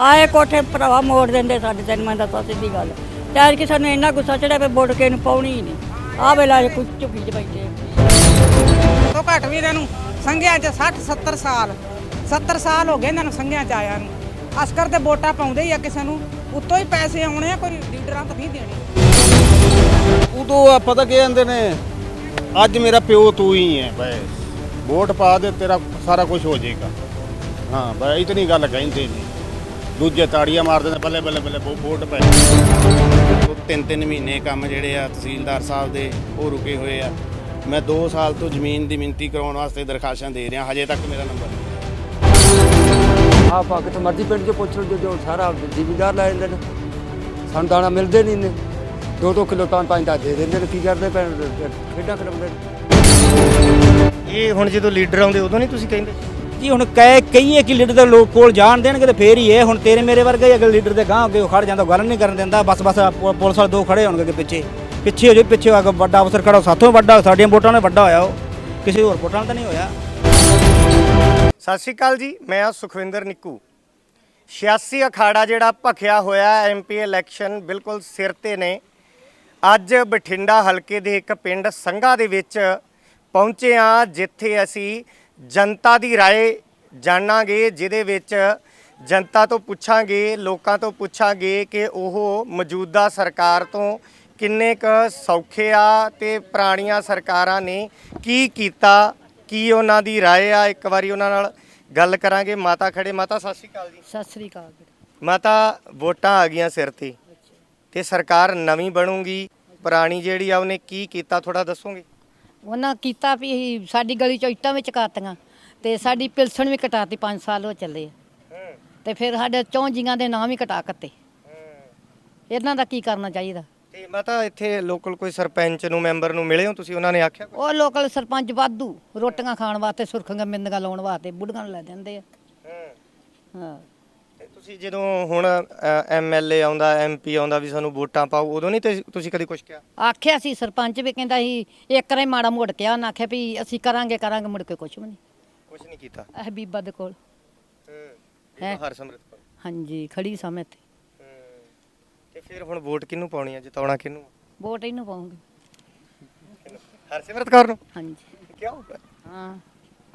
ਆਏ ਕੋਠੇ ਭਰਾਵਾ ਮੋੜ ਦਿੰਦੇ ਸਾਡੇ ਤੈਨੂੰ ਮੈਂ ਦੱਸਾਂ ਸਿੱਧੀ ਗੱਲ। ਤੇ ਅੱਜ ਕਿ ਸਾਨੂੰ ਇੰਨਾ ਗੁੱਸਾ ਚੜਿਆ ਵੀ ਵੋਟ ਕੇ ਨੂੰ ਪਾਉਣੀ ਹੀ ਨਹੀਂ। ਆਹ ਵੇਲਾ ਕੁਝ ਝੁਕੀ ਚ ਬੈਠੇ ਤੋਂ ਘੱਟ ਵੀ ਇਹਨਾਂ ਨੂੰ ਸੰਘਿਆਂ 'ਚ 60 70 ਸਾਲ 70 ਸਾਲ ਹੋ ਗਏ ਇਹਨਾਂ ਨੂੰ ਸੰਘਿਆਂ 'ਚ ਆਇਆਂ ਨੂੰ। ਅਸਕਰ ਤੇ ਵੋਟਾਂ ਪਾਉਂਦੇ ਹੀ ਆ ਕਿਸੇ ਨੂੰ ਉੱਤੋਂ ਹੀ ਪੈਸੇ ਆਉਣੇ ਆ ਕੋਈ ਲੀਡਰਾਂ ਤੋਂ ਨਹੀਂ ਦੇਣੇ। ਉਦੋਂ ਆ ਪਤਾ ਕੀ ਕਹਿੰਦੇ ਨੇ ਅੱਜ ਮੇਰਾ ਪਿਓ ਤੂੰ ਹੀ ਹੈ ਬਸ। ਵੋਟ ਪਾ ਦੇ ਤੇਰਾ ਸਾਰਾ ਕੁਝ ਹੋ ਜਾਏਗਾ। ਹਾਂ ਬਸ ਇਤਨੀ ਗੱਲ ਕਹਿੰਦੇ ਨੇ। ਦੂਜੇ ਤਾੜੀਆਂ ਮਾਰਦੇ ਨੇ ਬੱਲੇ ਬੱਲੇ ਬੱਲੇ ਵੋਟ ਪੈ ਉਹ ਤਿੰਨ ਤਿੰਨ ਮਹੀਨੇ ਕੰਮ ਜਿਹੜੇ ਆ ਤਹਿਸੀਲਦਾਰ ਸਾਹਿਬ ਦੇ ਉਹ ਰੁਕੇ ਹੋਏ ਆ। ਮੈਂ 2 ਸਾਲ ਤੋਂ ਜ਼ਮੀਨ ਦੀ ਮਿੰਤੀ ਕਰਾਉਣ ਵਾਸਤੇ ਦਰਖਾਸਤਾਂ ਦੇ ਰਿਹਾ ਹਜੇ ਤੱਕ ਮੇਰਾ ਨੰਬਰ ਆਪ ਆ ਕਿਤੇ ਮਰਜ਼ੀ ਪਿੰਡ 'ਚ ਪੁੱਛ ਲਓ ਜੋ- ਜੋ ਸਾਰਾ ਜ਼ਿਮੀਦਾਰ ਲੈ ਜਾਂਦੇ ਨੇ ਸਾਨੂੰ ਦਾਣਾ ਮਿਲਦੇ ਨਹੀਂ ਨੇ। ਦੋ ਦੋ ਕਿਲੋ ਤਾਂ ਪੰਜ ਤਾਂ ਦੇ ਦਿੰਦੇ ਨੇ ਕੀ ਕਰਦੇ ਪੈਣ ਖੇਡਾਂ ਨੇ। ਇਹ ਹੁਣ ਜਦੋਂ ਲੀਡਰ ਆਉਂਦੇ ਉਦੋਂ ਨਹੀਂ ਤੁਸੀਂ ਕਹਿੰਦੇ? ਕਿ ਹੁਣ ਕਹਿ ਕਹੀਏ ਕਿ ਲੀਡਰ ਦੇ ਲੋਕ ਕੋਲ ਜਾਣ ਦੇਣਗੇ ਤੇ ਫੇਰ ਹੀ ਇਹ ਹੁਣ ਤੇਰੇ ਮੇਰੇ ਵਰਗੇ ਅਗਰ ਲੀਡਰ ਦੇ ਗਾਂਹ ਅੱਗੇ ਖੜ ਜਾਂਦਾ, ਉਹ ਗੱਲ ਨਹੀਂ ਕਰਨ ਦਿੰਦਾ, ਬਸ ਬਸ ਪੁਲਿਸ ਵਾਲੇ ਦੋ ਖੜੇ ਹੋਣਗੇ ਪਿੱਛੇ। ਪਿੱਛੇ ਹੋ ਜੇ ਪਿੱਛੇ ਆ ਕੇ ਵੱਡਾ ਅਫਸਰ ਖੜਾ ਸਾਥੋਂ ਵੱਡਾ, ਸਾਡੀਆਂ ਵੋਟਾਂ ਨਾਲ ਵੱਡਾ ਹੋਇਆ ਉਹ। ਕਿਸੇ ਹੋਰ ਵੋਟਾਂ ਨਾਲ ਤਾਂ ਨਹੀਂ ਹੋਇਆ। ਸਤਿ ਸ਼੍ਰੀ ਅਕਾਲ ਜੀ, ਮੈਂ ਆ ਸੁਖਵਿੰਦਰ ਨਿੱਕੂ। 86 ਅਖਾੜਾ ਜਿਹੜਾ ਭਖਿਆ ਹੋਇਆ ਐਮਪੀ ਇਲੈਕਸ਼ਨ ਬਿਲਕੁਲ ਸਿਰ ਤੇ ਨੇ। ਅੱਜ ਬਠਿੰਡਾ ਹਲਕੇ ਦੇ ਇੱਕ ਪਿੰਡ ਸੰਘਾ ਦੇ ਵਿੱਚ ਪਹੁੰਚੇ ਆ ਜਿੱਥੇ ਅਸੀਂ ਜਨਤਾ ਦੀ ਰਾਏ ਜਾਣਾਂਗੇ ਜਿਹਦੇ ਵਿੱਚ ਜਨਤਾ ਤੋਂ ਪੁੱਛਾਂਗੇ ਲੋਕਾਂ ਤੋਂ ਪੁੱਛਾਂਗੇ ਕਿ ਉਹ ਮੌਜੂਦਾ ਸਰਕਾਰ ਤੋਂ ਕਿੰਨੇ ਕ ਸੌਖੇ ਆ ਤੇ ਪੁਰਾਣੀਆਂ ਸਰਕਾਰਾਂ ਨੇ ਕੀ ਕੀਤਾ ਕੀ ਉਹਨਾਂ ਦੀ ਰਾਏ ਆ। ਇੱਕ ਵਾਰੀ ਉਹਨਾਂ ਨਾਲ ਗੱਲ ਕਰਾਂਗੇ। ਮਾਤਾ ਖੜੇ। ਮਾਤਾ ਸਤਿ ਸ਼੍ਰੀ ਅਕਾਲ ਜੀ। ਸਤਿ ਸ੍ਰੀ ਅਕਾਲ ਮਾਤਾ ਵੋਟਾਂ ਆ ਗਈਆਂ ਸਿਰ ਤੇ ਤੇ ਸਰਕਾਰ ਨਵੀਂ ਬਣੂਗੀ। ਪੁਰਾਣੀ ਜਿਹੜੀ ਆ ਉਹਨੇ ਕੀ ਕੀਤਾ? ਥੋੜਾ ਦੱਸੋਗੇ? ਉਹਨਾਂ ਕੀਤਾ ਵੀ ਸਾਡੀ ਗਲੀ ਚੋਂ ਇੱਟਾਂ ਵਿੱਚ ਕਾਤੀਆਂ ਤੇ ਸਾਡੀ ਪਿਲਸਣ ਵੀ ਕਟਾਤੀ 5 ਸਾਲ ਹੋ ਚੱਲੇ। ਆ ਤੇ ਫਿਰ ਸਾਡੇ ਚੌਂ ਜੀਆਂ ਦੇ ਨਾਮ ਹੀ ਕਟਾ ਕੱਤੇ। ਇਹਨਾਂ ਦਾ ਕੀ ਕਰਨਾ ਚਾਹੀਦਾ? ਤੇ ਮਾਤਾ ਇੱਥੇ ਲੋਕਲ ਕੋਈ ਸਰਪੰਚ ਨੂੰ ਮੈਂਬਰ ਨੂੰ ਮਿਲੇ ਹੋ ਤੁਸੀਂ? ਉਹਨਾਂ ਨੇ ਆਖਿਆ ਕੋਈ? ਉਹ ਲੋਕਲ ਸਰਪੰਚ ਵਾਧੂ। ਰੋਟੀਆਂ ਖਾਣ ਵਾਸਤੇ ਸੁਰਖੀਆਂ ਮਿੰਦੀਆਂ ਲਾਉਣ ਵਾਸਤੇ ਬੁੱਢੀਆਂ ਨੂੰ ਲੈ ਜਾਂਦੇ ਆ। ਹਾਂ। ਤੁਸੀਂ ਜਦੋਂ ਹੁਣ ਐਮਐਲਏ ਆਉਂਦਾ ਐਮਪੀ ਆਉਂਦਾ ਵੀ ਸਾਨੂੰ ਵੋਟਾਂ ਪਾਓ ਉਦੋਂ ਨਹੀਂ ਤੇ ਤੁਸੀਂ ਕਦੀ ਕੁਝ ਕਿਹਾ? ਆਖਿਆ ਸੀ ਸਰਪੰਚ ਵੀ ਕਹਿੰਦਾ ਸੀ ਇੱਕ ਰੇ ਮਾੜਾ ਮੁੜ ਕੇ ਉਹਨਾਂ ਆਖਿਆ ਵੀ ਅਸੀਂ ਕਰਾਂਗੇ ਕਰਾਂਗੇ ਮੁੜ ਕੇ ਕੁਛ ਵੀ ਨਹੀਂ। ਕੁਝ ਨਹੀਂ ਕੀਤਾ? ਇਹ ਬੀਬਾ ਦੇ ਕੋਲ। ਹੈ ਹਰਸਮਰਤ ਕੌਰ ਹਾਂਜੀ ਖੜੀ ਸਮੇਂ ਤੇ ਤੇ ਫਿਰ ਹੁਣ ਵੋਟ ਕਿਹਨੂੰ ਪਾਉਣੀ ਹੈ ਜਿਤਾਉਣਾ ਕਿਹਨੂੰ? ਵੋਟ ਇਹਨੂੰ ਪਾਉਂਗੇ। ਹਰਸਿਮਰਤ ਕੌਰ ਨੂੰ? ਹਾਂਜੀ। ਕਿਉਂ? ਹਾਂ।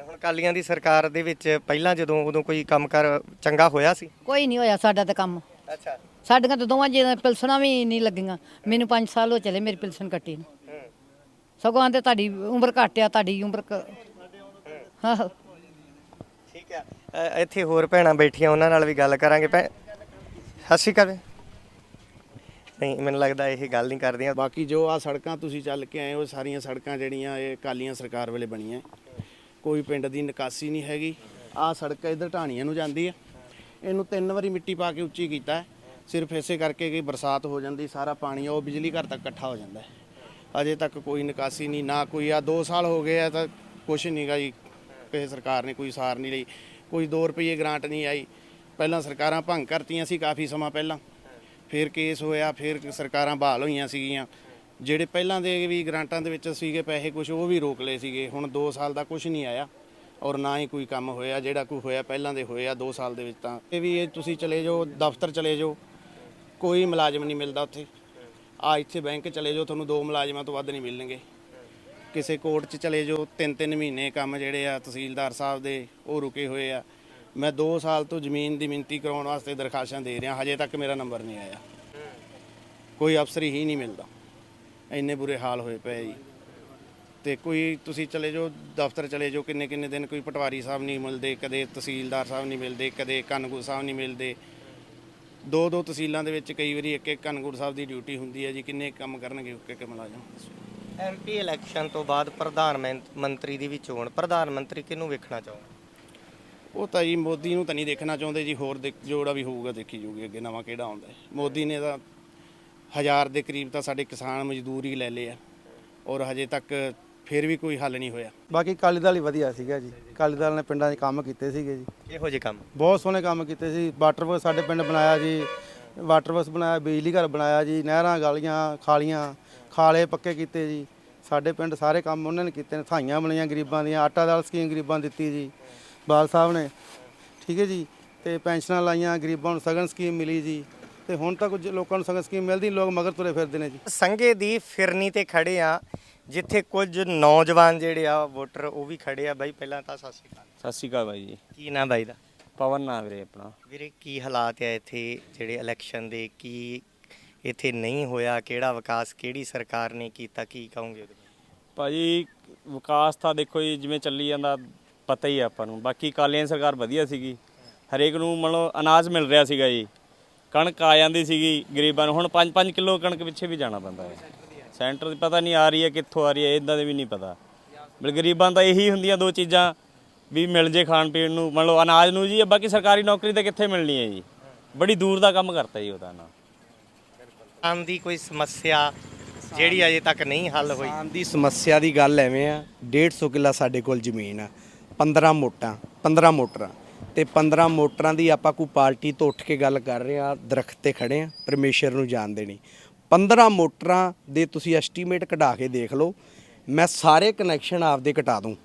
ਹੁਣ ਕਾਲੀਆਂ ਦੀ ਸਰਕਾਰ ਦੇ ਵਿੱਚ ਪਹਿਲਾਂ ਜਦੋਂ ਉਦੋਂ ਕੋਈ ਕੰਮ ਕਰ ਚੰਗਾ ਹੋਇਆ ਸੀ? ਕੋਈ ਨਹੀਂ ਹੋਇਆ ਸਾਡਾ ਤਾਂ ਕੰਮ। ਅੱਛਾ। ਸਾਡੀਆਂ ਤਾਂ ਦੋਵਾਂ ਜਿਹੜੀਆਂ ਪਿਲਸਣਾਂ ਵੀ ਨਹੀਂ ਲੱਗੀਆਂ। ਮੈਨੂੰ 5 ਸਾਲ ਹੋ ਚਲੇ ਮੇਰੀ ਪਿਲਸਣ ਕੱਟੀ ਨੂੰ। ਸਗੋਂ ਆਂਦੇ ਤੁਹਾਡੀ ਉਮਰ ਘੱਟ ਆ ਤੁਹਾਡੀ ਉਮਰ ਕ- ਆਹੋ। ਠੀਕ ਹੈ ਅ, ਇੱਥੇ ਹੋਰ ਭੈਣਾਂ ਬੈਠੀਆਂ ਉਹਨਾਂ ਨਾਲ ਵੀ ਗੱਲ ਕਰਾਂਗੇ ਭੈ ਸਤਿ ਸ਼੍ਰੀ ਅਕਾਲ। ਨਹੀਂ ਮੈਨੂੰ ਲੱਗਦਾ ਇਹ ਗੱਲ ਨਹੀਂ ਕਰਦੀਆਂ। ਬਾਕੀ ਜੋ ਆ ਸੜਕਾਂ ਤੁਸੀਂ ਚੱਲ ਕੇ ਆਏ ਹੋ ਸਾਰੀਆਂ ਸੜਕਾਂ ਜਿਹੜੀਆਂ ਇਹ ਕਾਲੀਆਂ ਸਰਕਾਰ ਵੇਲੇ ਬਣੀਆਂ। ਕੋਈ ਪਿੰਡ ਦੀ ਨਿਕਾਸੀ ਨਹੀਂ ਹੈਗੀ। ਆ ਸੜਕ ਇਧਰ ਢਾਣੀਆਂ ਨੂੰ ਜਾਂਦੀ ਹੈ ਇਹਨੂੰ ਤਿੰਨ ਵਾਰੀ ਮਿੱਟੀ ਪਾ ਕੇ ਉੱਚੀ ਕੀਤਾ ਸਿਰਫ ਇਸੇ ਕਰਕੇ ਕਿ ਬਰਸਾਤ ਹੋ ਜਾਂਦੀ, ਸਾਰਾ ਪਾਣੀ ਉਹ ਬਿਜਲੀ ਘਰ ਤੱਕ ਇਕੱਠਾ ਹੋ ਜਾਂਦਾ ਅਜੇ ਤੱਕ ਕੋਈ ਨਿਕਾਸੀ ਨਹੀਂ, ਨਾ ਕੋਈ ਆ 2 ਸਾਲ ਹੋ ਗਏ ਆ ਤਾਂ ਕੁਛ ਨਹੀਂਗਾ ਜੀ। ਕਿਸੇ ਸਰਕਾਰ ਨੇ ਕੋਈ ਸਾਰ ਨਹੀਂ ਲਈ, ਕੋਈ 2 ਰੁਪਏ ਗ੍ਰਾਂਟ ਨਹੀਂ ਆਈ। ਪਹਿਲਾਂ ਸਰਕਾਰਾਂ ਭੰਗ ਕਰਤੀਆਂ ਸੀ ਕਾਫੀ ਸਮਾਂ ਪਹਿਲਾਂ। ਫਿਰ ਕੇਸ ਹੋਇਆ, ਫਿਰ ਸਰਕਾਰਾਂ ਬਹਾਲ ਹੋਈਆਂ ਸੀਗੀਆਂ। ਜਿਹੜੇ ਪਹਿਲਾਂ ਦੇ ਵੀ ਗ੍ਰਾਂਟਾਂ ਦੇ ਵਿੱਚ ਸੀਗੇ ਪੈਸੇ ਕੁਝ ਉਹ ਵੀ ਰੋਕ ਲਏ ਸੀਗੇ। ਹੁਣ 2 ਸਾਲ ਦਾ ਕੁਝ ਨਹੀਂ ਆਇਆ ਔਰ ਨਾ ਹੀ ਕੋਈ ਕੰਮ ਹੋਇਆ। ਜਿਹੜਾ ਕੋਈ ਹੋਇਆ ਪਹਿਲਾਂ ਦੇ ਹੋਇਆ 2 ਸਾਲ ਦੇ ਵਿੱਚ ਤਾਂ। ਇਹ ਵੀ ਇਹ ਤੁਸੀਂ ਚਲੇ ਜਾਓ, ਦਫ਼ਤਰ ਚਲੇ ਜਾਓ, ਕੋਈ ਮੁਲਾਜ਼ਮ ਨਹੀਂ ਮਿਲਦਾ ਉੱਥੇ। ਆ ਇੱਥੇ ਬੈਂਕ ਚਲੇ ਜਾਓ, ਤੁਹਾਨੂੰ ਦੋ ਮੁਲਾਜ਼ਮਾਂ ਤੋਂ ਵੱਧ ਨਹੀਂ ਮਿਲਣਗੇ। ਕਿਸੇ ਕੋਰਟ 'ਚ ਚਲੇ ਜਾਓ ਤਿੰਨ ਤਿੰਨ ਮਹੀਨੇ ਕੰਮ ਜਿਹੜੇ ਆ ਤਹਿਸੀਲਦਾਰ ਸਾਹਿਬ ਦੇ, ਉਹ ਰੁਕੇ ਹੋਏ ਆ। ਮੈਂ 2 ਸਾਲ ਤੋਂ ਜ਼ਮੀਨ ਦੀ ਮਿੰਤੀ ਕਰਾਉਣ ਵਾਸਤੇ ਦਰਖਾਸਤਾਂ ਦੇ ਰਿਹਾ, ਹਜੇ ਤੱਕ ਮੇਰਾ ਨੰਬਰ ਨਹੀਂ ਆਇਆ। ਕੋਈ ਅਫਸਰ ਹੀ ਨਹੀਂ ਮਿਲਦਾ। ਇੰਨੇ ਬੁਰੇ ਹਾਲ ਹੋਏ ਪਏ ਜੀ। ਤੇ ਕੋਈ ਤੁਸੀਂ ਚਲੇ ਜਾਓ ਦਫ਼ਤਰ ਚਲੇ ਜਾਓ ਕਿੰਨੇ ਕਿੰਨੇ ਦਿਨ ਕੋਈ ਪਟਵਾਰੀ ਸਾਹਿਬ ਨਹੀਂ ਮਿਲਦੇ ਕਦੇ ਤਹਿਸੀਲਦਾਰ ਸਾਹਿਬ ਨਹੀਂ ਮਿਲਦੇ ਕਦੇ ਕਨਗੂ ਸਾਹਿਬ ਨਹੀਂ ਮਿਲਦੇ। ਦੋ ਦੋ ਤਹਿਸੀਲਾਂ ਦੇ ਵਿੱਚ ਕਈ ਵਾਰੀ ਇੱਕ ਇੱਕ ਕਨਗੂ ਸਾਹਿਬ ਦੀ ਡਿਊਟੀ ਹੁੰਦੀ ਹੈ ਜੀ ਕਿੰਨੇ ਕੰਮ ਕਰਨਗੇ ਇੱਕ ਇੱਕ ਮੁਲਾਜ਼ਮ। ਐਮਪੀ ਇਲੈਕਸ਼ਨ ਤੋਂ ਬਾਅਦ ਪ੍ਰਧਾਨ ਮੰਤਰੀ ਦੀ ਵੀ ਚੋਣ ਪ੍ਰਧਾਨ ਮੰਤਰੀ ਕਿਹਨੂੰ ਵੇਖਣਾ ਚਾਹੋਗੇ? ਉਹ ਤਾਂ ਜੀ ਮੋਦੀ ਨੂੰ ਤਾਂ ਨਹੀਂ ਦੇਖਣਾ ਚਾਹੁੰਦੇ ਜੀ ਹੋਰ ਜੋੜਾ ਵੀ ਹੋਊਗਾ ਦੇਖੀ ਜੂਗੀ ਅੱਗੇ ਨਵਾਂ ਕਿਹੜਾ ਆਉਂਦਾ। ਮੋਦੀ ਨੇ ਤਾਂ ਹਜ਼ਾਰ ਦੇ ਕਰੀਬ ਤਾਂ ਸਾਡੇ ਕਿਸਾਨ ਮਜ਼ਦੂਰ ਹੀ ਲੈ ਲਏ ਆ। ਔਰ ਹਜੇ ਤੱਕ ਫਿਰ ਵੀ ਕੋਈ ਹੱਲ ਨਹੀਂ ਹੋਇਆ। ਬਾਕੀ ਅਕਾਲੀ ਦਲ ਹੀ ਵਧੀਆ ਸੀਗਾ ਜੀ। ਅਕਾਲੀ ਦਲ ਨੇ ਪਿੰਡਾਂ 'ਚ ਕੰਮ ਕੀਤੇ ਸੀਗੇ ਜੀ। ਇਹੋ ਜਿਹੇ ਕੰਮ। ਬਹੁਤ ਸੋਹਣੇ ਕੰਮ ਕੀਤੇ ਸੀ। ਵਾਟਰ ਵਰਕਸ ਸਾਡੇ ਪਿੰਡ ਬਣਾਇਆ ਜੀ। ਵਾਟਰ ਵਰਕਸ ਬਣਾਇਆ ਬਿਜਲੀ ਘਰ ਬਣਾਇਆ ਜੀ। ਨਹਿਰਾਂ ਗਲੀਆਂ ਖਾਲੀਆਂ ਖਾਲੇ ਪੱਕੇ ਕੀਤੇ ਜੀ। ਸਾਡੇ ਪਿੰਡ ਸਾਰੇ ਕੰਮ ਉਹਨਾਂ ਨੇ ਕੀਤੇ ਨੇ। ਥਾਈਆਂ ਬਣਾਈਆਂ ਗਰੀਬਾਂ ਦੀਆਂ ਆਟਾ ਦਾਲ ਸਕੀਮ ਗਰੀਬਾਂ ਨੂੰ ਦਿੱਤੀ ਜੀ ਬਾਲ ਸਾਹਿਬ ਨੇ। ਠੀਕ ਹੈ ਜੀ। ਤੇ ਪੈਨਸ਼ਨਾਂ ਲਾਈਆਂ ਗਰੀਬਾਂ ਨੂੰ ਸਗਨ ਸਕੀਮ ਮਿਲੀ ਜੀ। ਤੇ ਹੁਣ ਤਾਂ ਕੁਝ ਲੋਕਾਂ ਨੂੰ ਸਗਨ ਸਕੀਮ ਮਿਲਦੀ ਲੋਕ ਮਗਰ ਤੁਰੇ ਫਿਰਦੇ ਨੇ ਜੀ। ਸੰਘੇ ਦੀ ਫਿਰਨੀ ਤੇ ਖੜੇ ਆ ਜਿੱਥੇ ਕੁਝ ਨੌਜਵਾਨ ਜਿਹੜੇ ਆ ਵੋਟਰ ਉਹ ਵੀ ਖੜੇ ਆ। ਬਾਈ ਪਹਿਲਾਂ ਤਾਂ ਸਤਿ ਸ਼੍ਰੀ ਅਕਾਲ। ਸਤਿ ਸ਼੍ਰੀ ਅਕਾਲ ਬਾਈ ਜੀ। ਕੀ ਨਾਮ ਬਾਈ ਦਾ? ਪਵਨ ਨਾਮ ਵੀਰੇ ਆਪਣਾ। ਵੀਰੇ ਕੀ ਹਾਲਾਤ ਆ ਇੱਥੇ ਜਿਹੜੇ ਇਲੈਕਸ਼ਨ ਦੇ? ਕੀ ਇੱਥੇ ਨਹੀਂ ਹੋਇਆ? ਕਿਹੜਾ ਵਿਕਾਸ ਕਿਹੜੀ ਸਰਕਾਰ ਨੇ ਕੀਤਾ? ਕੀ ਕਹੋਗੇ ਉਹਦੇ? ਬਾਰੇ? ਭਾਜੀ ਵਿਕਾਸ ਤਾਂ ਦੇਖੋ ਜੀ ਜਿਵੇਂ ਚੱਲੀ ਜਾਂਦਾ ਪਤਾ ਹੀ ਆ ਆਪਾਂ ਨੂੰ। ਬਾਕੀ ਕਾਲੀਆਂ ਦੀ ਸਰਕਾਰ ਵਧੀਆ ਸੀਗੀ। ਹਰੇਕ ਨੂੰ ਮਤਲਬ ਅਨਾਜ ਮਿਲ ਰਿਹਾ ਸੀਗਾ ਜੀ। ਕਣਕ ਆ ਜਾਂਦੀ ਸੀਗੀ ਗਰੀਬਾਂ ਨੂੰ। ਹੁਣ 5-5 ਕਿਲੋ ਕਣਕ ਪਿੱਛੇ ਵੀ ਜਾਣਾ ਪੈਂਦਾ ਹੈ। ਸੈਂਟਰ ਦੀ ਪਤਾ ਨਹੀਂ ਆ ਰਹੀ ਹੈ ਕਿੱਥੋਂ ਆ ਰਹੀ ਹੈ ਇਦਾਂ ਦੇ ਵੀ ਨਹੀਂ ਪਤਾ। ਬਲ ਗਰੀਬਾਂ ਤਾਂ ਇਹੀ ਹੁੰਦੀਆਂ ਦੋ ਚੀਜ਼ਾਂ ਵੀ ਮਿਲ ਜੇ ਖਾਣ ਪੀਣ ਨੂੰ। ਮਤਲਬ ਅਨਾਜ ਨੂੰ ਜੀ ਬਾਕੀ ਸਰਕਾਰੀ ਨੌਕਰੀ ਤਾਂ ਕਿੱਥੇ ਮਿਲਣੀ ਹੈ ਜੀ। ਬੜੀ ਦੂਰ ਦਾ ਕੰਮ ਕਰਤਾ ਜੀ ਉਹਦਾ ਨਾ। ਆਮ ਦੀ ਕੋਈ ਸਮੱਸਿਆ ਜਿਹੜੀ ਅਜੇ ਤੱਕ ਨਹੀਂ ਹੱਲ ਹੋਈ? ਆਮ ਦੀ ਸਮੱਸਿਆ ਦੀ ਗੱਲ ਐਵੇਂ ਆ 150 ਕਿੱਲਾ ਸਾਡੇ ਕੋਲ ਜ਼ਮੀਨ ਆ 15 ਮੋਟਾਂ 15 ਮੋਟਰਾਂ। ਤੇ 15 ਮੋਟਰਾਂ ਦੀ ਆਪਾਂ ਕੋਈ ਪਾਰਟੀ ਤੋਂ ਉੱਠ ਕੇ ਗੱਲ ਕਰ ਰਹੇ ਆ, ਦਰਖਤ ਤੇ ਖੜੇ ਆ, ਪਰਮੇਸ਼ਰ ਨੂੰ ਜਾਣ ਦੇਣੀ। 15 ਮੋਟਰਾਂ ਦੇ ਤੁਸੀਂ ਐਸਟੀਮੇਟ ਕਢਾ ਕੇ ਦੇਖ ਲਓ, ਮੈਂ ਸਾਰੇ ਕਨੈਕਸ਼ਨ ਆਪਦੇ ਕਟਾ ਦੂੰ।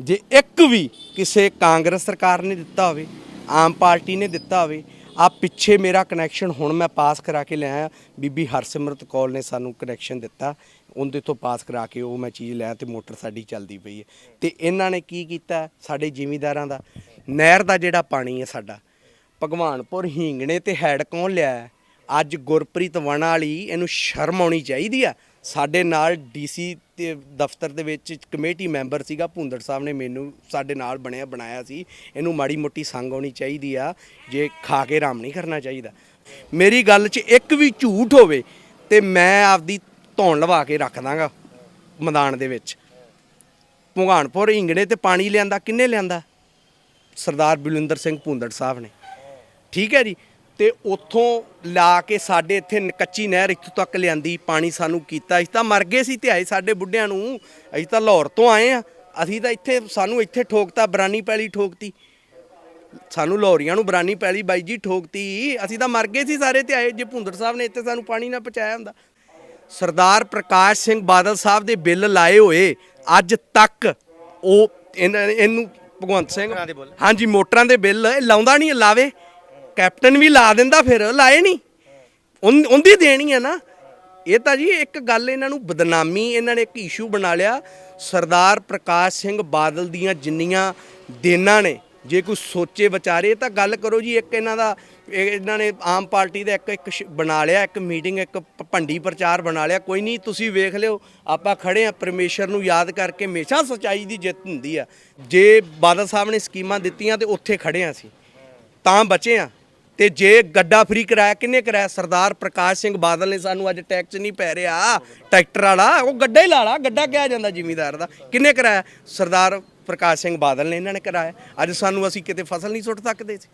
ਜੇ ਇੱਕ ਵੀ ਕਿਸੇ ਕਾਂਗਰਸ ਸਰਕਾਰ ਨੇ ਦਿੱਤਾ ਹੋਵੇ, ਆਮ ਪਾਰਟੀ ਨੇ ਦਿੱਤਾ ਹੋਵੇ ਆ ਪਿੱਛੇ ਮੇਰਾ ਕਨੈਕਸ਼ਨ ਹੁਣ ਮੈਂ ਪਾਸ ਕਰਾ ਕੇ ਲਿਆਇਆ ਬੀਬੀ ਹਰਸਿਮਰਤ ਕੌਰ ਨੇ ਸਾਨੂੰ ਕਨੈਕਸ਼ਨ ਦਿੱਤਾ, ਉਹਦੇ ਤੋਂ ਪਾਸ ਕਰਾ ਕੇ ਉਹ ਮੈਂ ਚੀਜ਼ ਲਿਆ ਤੇ ਮੋਟਰ ਸਾਡੀ ਚੱਲਦੀ ਪਈ ਹੈ। ਤੇ ਇਹਨਾਂ ਨੇ ਕੀ ਕੀਤਾ ਸਾਡੇ ਜ਼ਿਮੀਦਾਰਾਂ ਦਾ? ਨਹਿਰ ਦਾ ਜਿਹੜਾ ਪਾਣੀ ਹੈ ਸਾਡਾ, ਭਗਵਾਨਪੁਰ ਹੀਂਗਣੇ ਤੇ ਹੈਡ ਕੌਣ ਲਿਆ ਅੱਜ ਗੁਰਪ੍ਰੀਤ ਵਣਾ ਵਾਲੀ ਇਹਨੂੰ ਸ਼ਰਮ ਆਉਣੀ ਚਾਹੀਦੀ ਆ। ਸਾਡੇ ਨਾਲ ਡੀਸੀ ਤੇ ਦਫ਼ਤਰ ਦੇ ਵਿੱਚ ਕਮੇਟੀ ਮੈਂਬਰ ਸੀਗਾ, ਭੁੰਦੜ ਸਾਹਿਬ ਨੇ ਮੈਨੂੰ ਸਾਡੇ ਨਾਲ ਬਣਿਆ, ਬਣਾਇਆ ਸੀ। ਇਹਨੂੰ ਮਾੜੀ ਮੋਟੀ ਸੰਗ ਆਉਣੀ ਚਾਹੀਦੀ ਆ, ਜੇ ਖਾ ਕੇ ਆਰਾਮ ਨਹੀਂ ਕਰਨਾ ਚਾਹੀਦਾ। ਮੇਰੀ ਗੱਲ 'ਚ ਇੱਕ ਵੀ ਝੂਠ ਹੋਵੇ ਤੇ ਮੈਂ ਆਪਦੀ ਧੌਣ ਲਵਾ ਕੇ ਰੱਖ ਦਾਂਗਾ ਮੈਦਾਨ ਦੇ ਵਿੱਚ। ਭਗਵਾਨਪੁਰ ਹਿੰਗਣੇ ਤੇ ਪਾਣੀ ਲਿਆਂਦਾ, ਕਿੰਨੇ ਲਿਆਂਦਾ? ਸਰਦਾਰ ਬਲਵਿੰਦਰ ਸਿੰਘ ਭੁੰਦੜ ਸਾਹਿਬ ਨੇ। ਠੀਕ ਹੈ ਜੀ? ਤੇ ਉੱਥੋਂ ਲਾ ਕੇ ਸਾਡੇ ਇੱਥੇ ਕੱਚੀ ਨਹਿਰ ਇੱਥੋਂ ਤੱਕ ਲਿਆਂਦੀ, ਪਾਣੀ ਸਾਨੂੰ ਕੀਤਾ। ਅਸੀਂ ਤਾਂ ਮਰ ਗਏ ਸੀ ਤੇ ਆਏ ਸਾਡੇ ਬੁੱਢਿਆਂ ਨੂੰ, ਅਸੀਂ ਤਾਂ ਲਾਹੌਰ ਤੋਂ ਆਏ ਆ ਅਸੀਂ ਤਾਂ ਇੱਥੇ, ਸਾਨੂੰ ਇੱਥੇ ਠੋਕਤਾ, ਬਰਾਨੀ ਪੈਲੀ ਠੋਕਤੀ। ਸਾਨੂੰ ਲਾਹੌਰੀਆਂ ਨੂੰ ਬਰਾਨੀ ਪੈਲੀ ਬਾਈ ਜੀ ਠੋਕਤੀ। ਅਸੀਂ ਤਾਂ ਮਰ ਗਏ ਸੀ ਸਾਰੇ ਤੇ ਆਏ ਜੇ ਭੁੰਦੜ ਸਾਹਿਬ ਨੇ, ਇੱਥੇ ਸਾਨੂੰ ਪਾਣੀ ਨਾ ਪਹੁੰਚਾਇਆ ਹੁੰਦਾ। ਸਰਦਾਰ ਪ੍ਰਕਾਸ਼ ਸਿੰਘ ਬਾਦਲ ਸਾਹਿਬ ਦੇ ਬਿੱਲ ਲਾਏ ਹੋਏ, ਅੱਜ ਤੱਕ ਉਹ ਇਹਨਾਂ ਇਹਨੂੰ ਭਗਵੰਤ ਸਿੰਘ। ਮੋਟਰਾਂ ਦੇ ਬਿੱਲ? ਹਾਂਜੀ ਮੋਟਰਾਂ ਦੇ ਬਿੱਲ। ਇਹ ਲਾਉਂਦਾ ਨਹੀਂ ਲਾਵੇ। ਕੈਪਟਨ ਵੀ ਲਾ ਦਿੰਦਾ ਫਿਰ ਲਾਏ ਨਹੀਂ। ਉਨ- ਉਹਦੀ ਦੇਣੀ ਹੈ ਨਾ। ਇਹ ਤਾਂ ਜੀ ਇੱਕ ਗੱਲ ਇਹਨਾਂ ਨੂੰ ਬਦਨਾਮੀ ਇਹਨਾਂ ਨੇ ਇੱਕ ਇਸ਼ੂ ਬਣਾ ਲਿਆ। ਸਰਦਾਰ ਪ੍ਰਕਾਸ਼ ਸਿੰਘ ਬਾਦਲ ਦੀਆਂ ਜਿੰਨੀਆਂ ਦੇਨਾਂ ਨੇ ਜੇ ਕੋਈ ਸੋਚੇ ਵਿਚਾਰੇ ਤਾਂ ਗੱਲ ਕਰੋ ਜੀ ਇੱਕ ਇਹਨਾਂ ਦਾ ਇਹ ਇਹਨਾਂ ਨੇ ਆਮ ਪਾਰਟੀ ਦਾ ਇੱਕ ਇੱਕ ਸ਼- ਬਣਾ ਲਿਆ, ਇੱਕ ਮੀਟਿੰਗ, ਇੱਕ ਭੰਡੀ ਪ੍ਰਚਾਰ ਬਣਾ ਲਿਆ। ਕੋਈ ਨਹੀਂ, ਤੁਸੀਂ ਵੇਖ ਲਿਓ, ਆਪਾਂ ਖੜੇ ਆ ਪਰਮੇਸ਼ਰ ਨੂੰ ਯਾਦ ਕਰਕੇ ਹਮੇਸ਼ਾ ਸਚਾਈ ਦੀ ਜਿੱਤ ਹੁੰਦੀ ਆ। ਜੇ ਬਾਦਲ ਸਾਹਿਬ ਨੇ ਸਕੀਮਾਂ ਦਿੱਤੀਆਂ ਤੇ ਉੱਥੇ ਖੜੇ ਆ ਅਸੀਂ, ਤਾਂ ਬਚੇ ਆ ਤੇ ਜੇ ਗੱਡਾ ਫ੍ਰੀ ਕਰਾਇਆ ਕਿੰਨੇ ਕਰਾਇਆ? ਸਰਦਾਰ ਪ੍ਰਕਾਸ਼ ਸਿੰਘ ਬਾਦਲ ਨੇ ਸਾਨੂੰ ਅੱਜ ਟੈਕਸ ਨਹੀਂ ਪੈ ਰਿਹਾ। ਟਰੈਕਟਰ ਵਾਲਾ, ਉਹ ਗੱਡਾ ਹੀ ਲਾ ਲਾ, ਗੱਡਾ ਕਿਹਾ ਜਾਂਦਾ ਜ਼ਿਮੀਦਾਰ ਦਾ। ਕਿੰਨੇ ਕਰਾਇਆ? ਸਰਦਾਰ ਪ੍ਰਕਾਸ਼ ਸਿੰਘ ਬਾਦਲ ਨੇ ਇਹਨਾਂ ਨੇ ਕਰਾਇਆ। ਅੱਜ ਸਾਨੂੰ ਅਸੀਂ ਕਿਤੇ ਫਸਲ ਨਹੀਂ ਸੁੱਟ ਸਕਦੇ ਸੀ।